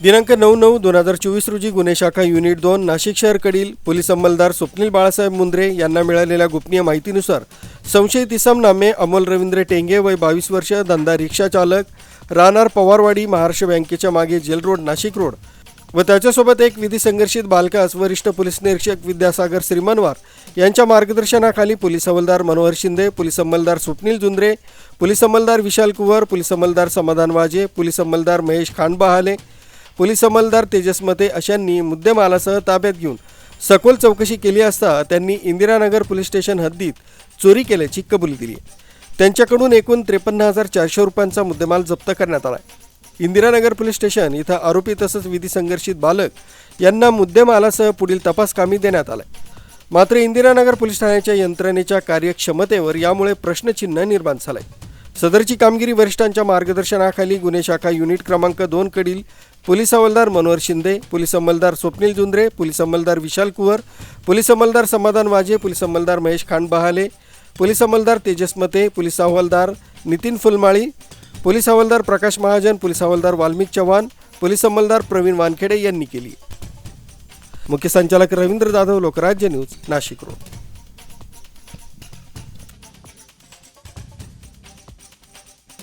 दिनांक नऊ नऊ दोन हजार चोवीस रोजी गुन्हे शाखा युनिट दोन नाशिक शहरकडील पोलीस अंमलदार स्वप्नील बाळासाहेब मुंद्रे यांना मिळालेल्या गोपनीय माहितीनुसार संशयित इसम नामे अमोल रवींद्र टेंगे वय बावीस वर्ष धंदा रिक्षा चालक राहणार पवारवाडी महाराष्ट्र बँकेच्या मागे जेल रोड नाशिक रोड व त्याच्यासोबत एक विधी संघर्षित बालकास वरिष्ठ पोलीस निरीक्षक विद्यासागर श्रीमनवार यांच्या मार्गदर्शनाखाली पोलीस अंमलदार मनोहर शिंदे पोलीस अंमलदार स्वप्नील जुंद्रे पोलीस अंमलदार विशाल कुवर पोलीस अंमलदार समाधान वाजे पोलीस अंमलदार महेश खानबहाले पोलीस अंमलदार तेजस मते अशांनी मुद्देमालासह ताब्यात घेऊन सखोल चौकशी केली असता त्यांनी इंदिरानगर पोलीस स्टेशन हद्दीत चोरी केल्याची कबुली दिली. त्यांच्याकडून एकूण त्रेपन्न हजार चारशे रुपयांचा मुद्देमाल जप्त करण्यात आला. इंदिरानगर पोलीस स्टेशन इथं आरोपी तसंच विधी संघर्षित बालक यांना मुद्देमालासह पुढील तपास कामी देण्यात आलं मात्र इंदिरानगर पोलीस ठाण्याच्या यंत्रणेच्या कार्यक्षमतेवर यामुळे प्रश्नचिन्ह निर्माण झालंय. सदरची कामगिरी वरिष्ठांच्या मार्गदर्शनाखाली गुन्हे शाखा युनिट क्रमांक दोन कडील पोलीस हवालदार मनोहर शिंदे पोलीस अंमलदार स्वप्नील जुंद्रे पोलीस अंमलदार विशाल कुवर पोलीस अंमलदार समाधान वाजे पोलीस अंमलदार महेश खानबहाले पोलीस अंमलदार तेजस मते पोलीस हवालदार नितीन फुलमाळी पोलीस हवालदार प्रकाश महाजन पोलीस हवालदार वाल्मिक चव्हाण पोलीस अंमलदार प्रवीण वानखेडे यांनी केली. मुख्य संचालक रवींद्र जाधव लोकराज्य न्यूज नाशिक रोड